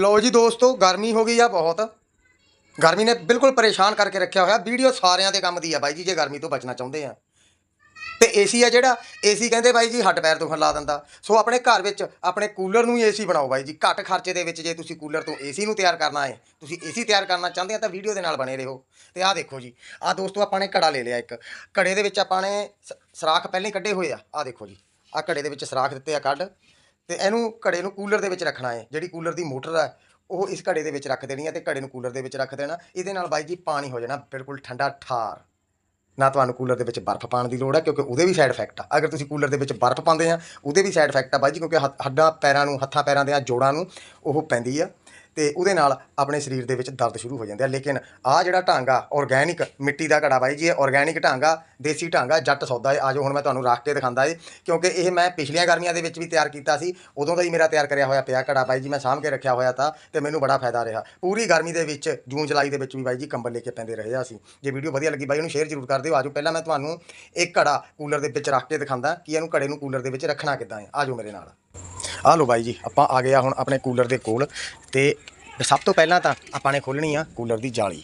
ਲਓ ਜੀ ਦੋਸਤੋ, ਗਰਮੀ ਹੋ ਗਈ ਆ ਬਹੁਤ। ਗਰਮੀ ਨੇ ਬਿਲਕੁਲ ਪਰੇਸ਼ਾਨ ਕਰਕੇ ਰੱਖਿਆ ਹੋਇਆ। ਵੀਡੀਓ ਸਾਰਿਆਂ ਦੇ ਕੰਮ ਦੀ ਆ ਬਾਈ ਜੀ, ਜੇ ਗਰਮੀ ਤੋਂ ਬਚਣਾ ਚਾਹੁੰਦੇ ਆ। ਤੇ ਏਸੀ ਆ ਜਿਹੜਾ, ਏਸੀ ਕਹਿੰਦੇ ਬਾਈ ਜੀ, ਹੱਡ ਪੈਰ ਦੁਖਣ ਲਾ ਦਿੰਦਾ। ਸੋ ਆਪਣੇ ਘਰ ਵਿੱਚ, ਆਪਣੇ ਕੂਲਰ ਨੂੰ ਹੀ ਏਸੀ ਬਣਾਓ ਬਾਈ ਜੀ। ਘੱਟ ਖਰਚੇ ਦੇ ਵਿੱਚ ਜੇ ਤੁਸੀਂ ਕੂਲਰ ਤੋਂ ਏਸੀ ਨੂੰ ਤਿਆਰ ਕਰਨਾ ਹੈ, ਤੁਸੀਂ ਏਸੀ ਤਿਆਰ ਕਰਨਾ ਚਾਹੁੰਦੇ ਆ, ਤਾਂ ਵੀਡੀਓ ਦੇ ਨਾਲ ਬਣੇ ਰਹੋ। ਤੇ ਆਹ ਦੇਖੋ ਜੀ, ਆਹ ਦੋਸਤੋ, ਆਪਾਂ ਨੇ ਘੜਾ ਲੈ ਲਿਆ ਇੱਕ। ਘੜੇ ਦੇ ਵਿੱਚ ਆਪਾਂ ਨੇ ਸਰਾਖ ਪਹਿਲਾਂ ਹੀ ਕੱਢੇ ਹੋਏ ਆ। ਆਹ ਦੇਖੋ ਜੀ, ਆਹ ਘੜੇ ਦੇ ਵਿੱਚ ਸਰਾਖ ਦਿੱਤੇ ਆ ਕੱਢ। ਤੇ ਇਹਨੂੰ ਘੜੇ ਨੂੰ ਕੂਲਰ ਦੇ ਵਿੱਚ ਰੱਖਣਾ ਹੈ। ਜਿਹੜੀ ਕੂਲਰ ਦੀ ਮੋਟਰ ਹੈ ਉਹ ਇਸ ਘੜੇ ਦੇ ਵਿੱਚ ਰੱਖ ਦੇਣੀ ਹੈ ਤੇ ਘੜੇ ਨੂੰ ਕੂਲਰ ਦੇ ਵਿੱਚ ਰੱਖ ਦੇਣਾ। ਇਹਦੇ ਨਾਲ ਬਾਈ ਜੀ ਪਾਣੀ ਹੋ ਜਾਣਾ ਬਿਲਕੁਲ ਠੰਡਾ ਠਾਰ। ਨਾ ਤੁਹਾਨੂੰ ਕੂਲਰ ਦੇ ਵਿੱਚ ਬਰਫ਼ ਪਾਉਣ ਦੀ ਲੋੜ ਹੈ, ਕਿਉਂਕਿ ਉਹਦੇ ਵੀ ਸਾਈਡ ਇਫੈਕਟ ਆ। ਅਗਰ ਤੁਸੀਂ ਕੂਲਰ ਦੇ ਵਿੱਚ ਬਰਫ਼ ਪਾਉਂਦੇ ਆ, ਉਹਦੇ ਵੀ ਸਾਈਡ ਇਫੈਕਟ ਆ ਬਾਈ ਜੀ, ਕਿਉਂਕਿ ਹੱਡਾਂ, ਪੈਰਾਂ ਨੂੰ, ਹੱਥਾਂ, ਪੈਰਾਂ ਦੇ ਜੋੜਾਂ ਨੂੰ ਉਹ ਪੈਂਦੀ ਆ। ਤੇ ਉਹਦੇ ਨਾਲ ਆਪਣੇ ਸਰੀਰ ਦੇ ਵਿੱਚ ਦਰਦ ਸ਼ੁਰੂ ਹੋ ਜਾਂਦੇ ਆ। ਲੇਕਿਨ ਆ ਜਿਹੜਾ ਢਾਂਗਾ ਆ ਆਰਗੈਨਿਕ ਮਿੱਟੀ ਦਾ ਘੜਾ ਬਾਈ ਜੀ, ਇਹ ਆਰਗੈਨਿਕ ਢਾਂਗਾ ਦੇਸੀ ਢਾਂਗਾ ਜੱਟ ਸੌਦਾ ਹੈ। ਆਜੋ ਹੁਣ ਮੈਂ ਤੁਹਾਨੂੰ ਰੱਖ ਕੇ ਦਿਖਾਉਂਦਾ ਏ, ਕਿਉਂਕਿ ਇਹ ਮੈਂ ਪਿਛਲੀਆਂ ਗਰਮੀਆਂ ਦੇ ਵਿੱਚ ਵੀ ਤਿਆਰ ਕੀਤਾ ਸੀ, ਉਦੋਂ ਦਾ ਹੀ ਮੇਰਾ ਤਿਆਰ ਕਰਿਆ ਹੋਇਆ ਪਿਆ ਘੜਾ ਬਾਈ ਜੀ, ਮੈਂ ਸਾਂਭ ਕੇ ਰੱਖਿਆ ਹੋਇਆ ਤਾਂ, ਤੇ ਮੈਨੂੰ ਬੜਾ ਫਾਇਦਾ ਰਿਹਾ। ਪੂਰੀ ਗਰਮੀ ਦੇ ਵਿੱਚ, ਜੂਨ, ਜੁਲਾਈ ਦੇ ਵਿੱਚ ਵੀ ਬਾਈ ਜੀ ਕੰਬਲ ਲੈ ਕੇ ਪੈਂਦੇ ਰਹੇ ਆ ਅਸੀਂ। ਜੇ ਵੀਡੀਓ ਵਧੀਆ ਲੱਗੀ, ਬਾਈ ਉਹਨੂੰ ਸ਼ੇਅਰ ਜ਼ਰੂਰ ਕਰ ਦਿਓ। ਆਜੋ ਪਹਿਲਾਂ ਮੈਂ ਤੁਹਾਨੂੰ ਇੱਕ ਘੜਾ ਕੂਲਰ ਦੇ ਵਿੱਚ ਰੱਖ ਕੇ ਦਿਖਾਉਂਦਾ, ਕਿ ਇਹਨੂੰ ਘੜੇ ਨੂੰ ਕੂਲਰ ਦੇ ਵਿੱਚ ਰੱਖਣਾ ਕਿੱਦਾਂ ਹੈ ਆਜੋ ਮੇਰੇ ਨਾਲ। ਆ ਲਓ ਬਾਈ ਜੀ, ਆਪਾਂ ਆ ਗਏ ਆ ਹੁਣ ਆਪਣੇ ਕੂਲਰ ਦੇ ਕੋਲ ਤੇ ਸਭ ਤੋਂ ਪਹਿਲਾਂ ਤਾਂ ਆਪਾਂ ਨੇ ਖੋਲਣੀ ਆ ਕੂਲਰ ਦੀ ਜਾਲੀ।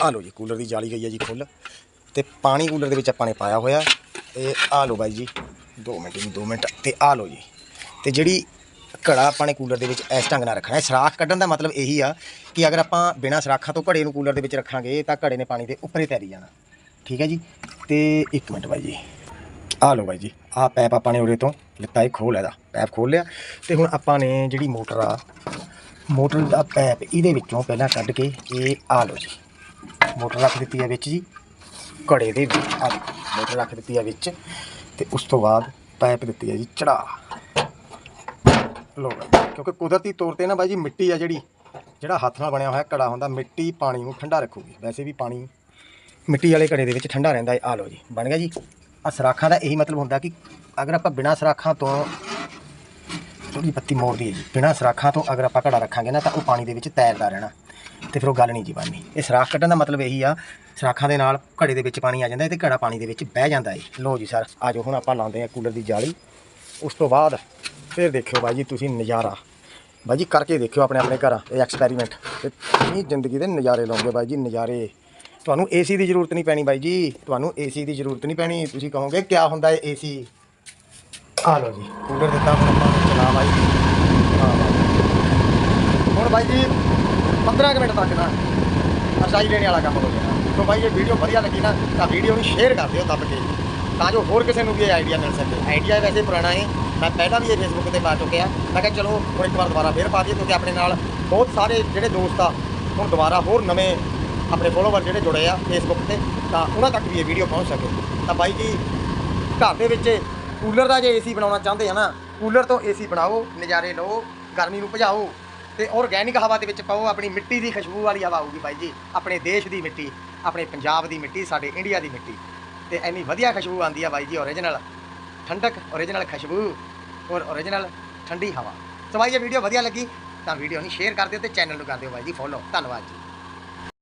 ਆ ਲਓ ਜੀ, ਕੂਲਰ ਦੀ ਜਾਲੀ ਗਈ ਆ ਜੀ ਖੁੱਲ ਤੇ ਪਾਣੀ ਕੂਲਰ ਦੇ ਵਿੱਚ ਆਪਾਂ ਨੇ ਪਾਇਆ ਹੋਇਆ। ਤੇ ਆ ਲਓ ਬਾਈ ਜੀ 2 ਮਿੰਟ ਜੀ 2 ਮਿੰਟ ਤੇ ਆ ਲਓ ਜੀ। ਤੇ ਜਿਹੜੀ ਘੜਾ ਆਪਾਂ ਨੇ ਕੂਲਰ ਦੇ ਵਿੱਚ ਇਸ ਢੰਗ ਨਾਲ ਰੱਖਣਾ ਹੈ, ਸਰਾਖ ਕੱਢਣ ਦਾ ਮਤਲਬ ਇਹੀ ਆ ਕਿ ਅਗਰ ਆਪਾਂ ਬਿਨਾਂ ਸਰਾਖਾਂ ਤੋਂ ਘੜੇ ਨੂੰ ਕੂਲਰ ਦੇ ਵਿੱਚ ਰੱਖਾਂਗੇ ਤਾਂ ਘੜੇ ਨੇ ਪਾਣੀ ਦੇ ਉੱਪਰ ਤੈਰੀ ਜਾਣਾ। ਠੀਕ ਹੈ ਜੀ, ਤੇ 1 ਮਿੰਟ ਬਾਈ ਜੀ ਆ ਲਓ ਬਾਈ ਜੀ ਆਹ ਪੈਪ ਆਪਾਂ ਨੇ ਉਰੇ ਤੋਂ ਲਿੱਤਾ ਇਹ ਖੋਲ ਇਹਦਾ, ਪੈਪ ਖੋਲ ਲਿਆ ਤੇ ਹੁਣ ਆਪਾਂ ਨੇ ਜਿਹੜੀ ਮੋਟਰ ਆ, ਮੋਟਰ ਦਾ ਪੈਪ ਇਹਦੇ ਵਿੱਚੋਂ ਪਹਿਲਾਂ ਕੱਢ ਕੇ ਇਹ ਆ ਲਓ ਜੀ। ਮੋਟਰ ਰੱਖ ਦਿੱਤੀ ਹੈ ਵਿੱਚ ਜੀ, ਘੜੇ ਦੇ ਵਿੱਚ, ਆ ਮੋਟਰ ਰੱਖ ਦਿੱਤੀ ਹੈ ਵਿੱਚ ਤੇ ਉਸ ਤੋਂ ਬਾਅਦ ਪਾਈਪ ਦਿੱਤੀ ਹੈ ਜੀ ਚੜਾ। ਲੋ ਕਿਉਂਕਿ ਕੁਦਰਤੀ ਤੌਰ ਤੇ ਨਾ ਬਾਈ ਜੀ ਮਿੱਟੀ ਆ ਜਿਹੜੀ, ਜਿਹੜਾ ਹੱਥ ਨਾਲ ਬਣਿਆ ਹੋਇਆ ਘੜਾ ਹੁੰਦਾ, ਮਿੱਟੀ ਪਾਣੀ ਨੂੰ ਠੰਡਾ ਰੱਖੂਗੀ। ਵੈਸੇ ਵੀ ਪਾਣੀ ਮਿੱਟੀ ਵਾਲੇ ਘੜੇ ਦੇ ਵਿੱਚ ਠੰਡਾ ਰਹਿੰਦਾ ਹੈ ਆ ਲੋ ਜੀ, ਬਣ ਗਿਆ ਜੀ। ਆ ਸਰਾਖਾਂ ਦਾ ਇਹੀ ਮਤਲਬ ਹੁੰਦਾ ਕਿ ਅਗਰ ਆਪਾਂ ਬਿਨਾਂ ਸਰਾਖਾਂ ਤੋਂ ਥੋੜੀ ਪੱਤੀ ਮੋੜਦੀ ਹੈ ਜੀ, ਬਿਨਾਂ ਸਰਾਖਾਂ ਤੋਂ ਅਗਰ ਆਪਾਂ ਘੜਾ ਰੱਖਾਂਗੇ ਨਾ ਤਾਂ ਉਹ ਪਾਣੀ ਦੇ ਵਿੱਚ ਤੈਰਦਾ ਰਹਿਣਾ ਤੇ ਫਿਰ ਉਹ ਗੱਲ ਨਹੀਂ ਜੀ ਬਣਨੀ। ਇਹ ਸਰਾਖ ਕੱਢਣ ਦਾ ਮਤਲਬ ਇਹੀ ਆ, ਸਰਾਖਾਂ ਦੇ ਨਾਲ ਘੜੇ ਦੇ ਵਿੱਚ ਪਾਣੀ ਆ ਜਾਂਦਾ ਹੈ ਤੇ ਘੜਾ ਪਾਣੀ ਦੇ ਵਿੱਚ ਬਹਿ ਜਾਂਦਾ ਹੈ। ਲੋ ਜੀ ਸਰ ਆਜੋ ਹੁਣ ਆਪਾਂ ਲਾਉਂਦੇ ਆ ਕੂਲਰ ਦੀ ਜਾਲੀ। ਉਸ ਤੋਂ ਬਾਅਦ ਫਿਰ ਦੇਖਿਓ ਬਾਈ ਜੀ ਤੁਸੀਂ ਨਜ਼ਾਰਾ। ਬਾਈ ਜੀ ਕਰਕੇ ਦੇਖਿਓ ਆਪਣੇ ਆਪਣੇ ਘਰਾਂ, ਇਹ ਐਕਸਪੈਰੀਮੈਂਟ। ਤੇ ਤੁਸੀਂ ਜ਼ਿੰਦਗੀ ਦੇ ਨਜ਼ਾਰੇ ਲਾਉਂਗੇ ਬਾਈ ਜੀ, ਨਜ਼ਾਰੇ। ਤੁਹਾਨੂੰ ਏਸੀ ਦੀ ਜ਼ਰੂਰਤ ਨਹੀਂ ਪੈਣੀ ਬਾਈ ਜੀ। ਤੁਹਾਨੂੰ ਏਸੀ ਦੀ ਜ਼ਰੂਰਤ ਨਹੀਂ ਪੈਣੀ। ਤੁਸੀਂ ਕਹੋਗੇ ਕੀ ਹੁੰਦਾ ਹੈ ਏਸੀ ਆ ਲਓ ਜੀ, ਕੂਲਰ ਦਿੱਤਾ ਹੁਣ ਆਪਾਂ ਚਲਾ ਬਾਈ। ਹੁਣ ਬਾਈ ਜੀ 15 ਕੁ ਮਿੰਟ ਤੱਕ ਨਾ ਅਸਾਈ ਲੈਣੇ ਵਾਲਾ ਕੰਮ ਹੋ ਗਿਆ। ਸੋ ਬਾਈ, ਇਹ ਵੀਡੀਓ ਵਧੀਆ ਲੱਗੀ ਨਾ, ਤਾਂ ਵੀਡੀਓ ਨੂੰ ਸ਼ੇਅਰ ਕਰ ਦਿਓ ਦੱਬ ਕੇ। ਤਾਂ ਜੋ ਹੋਰ ਕਿਸੇ ਨੂੰ ਵੀ ਇਹ ਆਈਡੀਆ ਮਿਲ ਸਕੇ। ਆਈਡੀਆ ਵੈਸੇ ਪੁਰਾਣਾ ਹੈ। ਮੈਂ ਪਹਿਲਾਂ ਵੀ ਇਹ ਫੇਸਬੁੱਕ ਤੇ ਪਾ ਚੁੱਕਿਆ। ਮੈਂ ਕਿਹਾ ਚਲੋ, ਹੁਣ ਇੱਕ ਵਾਰ ਦੁਬਾਰਾ ਫੇਰ ਪਾ ਦਈਏ, ਕਿਉਂਕਿ ਆਪਣੇ ਨਾਲ ਬਹੁਤ ਸਾਰੇ ਜਿਹੜੇ ਦੋਸਤ ਆ, ਹੁਣ ਦੁਬਾਰਾ ਹੋਰ ਨਵੇਂ ਆਪਣੇ ਫੋਲੋਵਰ ਜਿਹੜੇ ਜੁੜੇ ਆ ਫੇਸਬੁੱਕ ਤੇ, ਤਾਂ ਉਹਨਾਂ ਤੱਕ ਵੀ ਇਹ ਵੀਡੀਓ ਪਹੁੰਚ ਸਕੇ। ਤਾਂ ਬਾਈ ਜੀ, ਘਰ ਦੇ ਵਿੱਚ ਕੂਲਰ ਦਾ ਜੇ ਏਸੀ ਬਣਾਉਣਾ ਚਾਹੁੰਦੇ ਆ ਨਾ, ਕੂਲਰ ਤੋਂ ਏਸੀ ਬਣਾਓ, ਨਜ਼ਾਰੇ ਲਓ, ਗਰਮੀ ਨੂੰ ਭਜਾਓ, ਤੇ ਆਰਗੈਨਿਕ ਹਵਾ ਦੇ ਵਿੱਚ ਪਾਓ, ਆਪਣੀ ਮਿੱਟੀ ਦੀ ਖੁਸ਼ਬੂ ਵਾਲੀ ਹਵਾ ਆਊਗੀ ਬਾਈ ਜੀ, ਆਪਣੇ ਦੇਸ਼ ਦੀ ਮਿੱਟੀ, ਆਪਣੇ ਪੰਜਾਬ ਦੀ ਮਿੱਟੀ, ਸਾਡੇ ਇੰਡੀਆ ਦੀ ਮਿੱਟੀ। ਤੇ ਇੰਨੀ ਵਧੀਆ ਖੁਸ਼ਬੂ ਆਉਂਦੀ ਆ ਬਾਈ ਜੀ ਓਰੀਜਨਲ ਠੰਡਕ ਓਰੀਜਨਲ ਖੁਸ਼ਬੂ, ਔਰ ਓਰੀਜਨਲ ਠੰਡੀ ਹਵਾ। ਸੋ ਬਾਈ, ਜੇ ਵੀਡੀਓ ਵਧੀਆ ਲੱਗੀ, ਤਾਂ ਵੀਡੀਓ ਨੂੰ ਸ਼ੇਅਰ ਕਰ ਦਿਓ ਤੇ ਚੈਨਲ ਨੂੰ ਕਰ ਦਿਓ ਬਾਈ ਜੀ ਫੋਲੋ ਧੰਨਵਾਦ ਜੀ।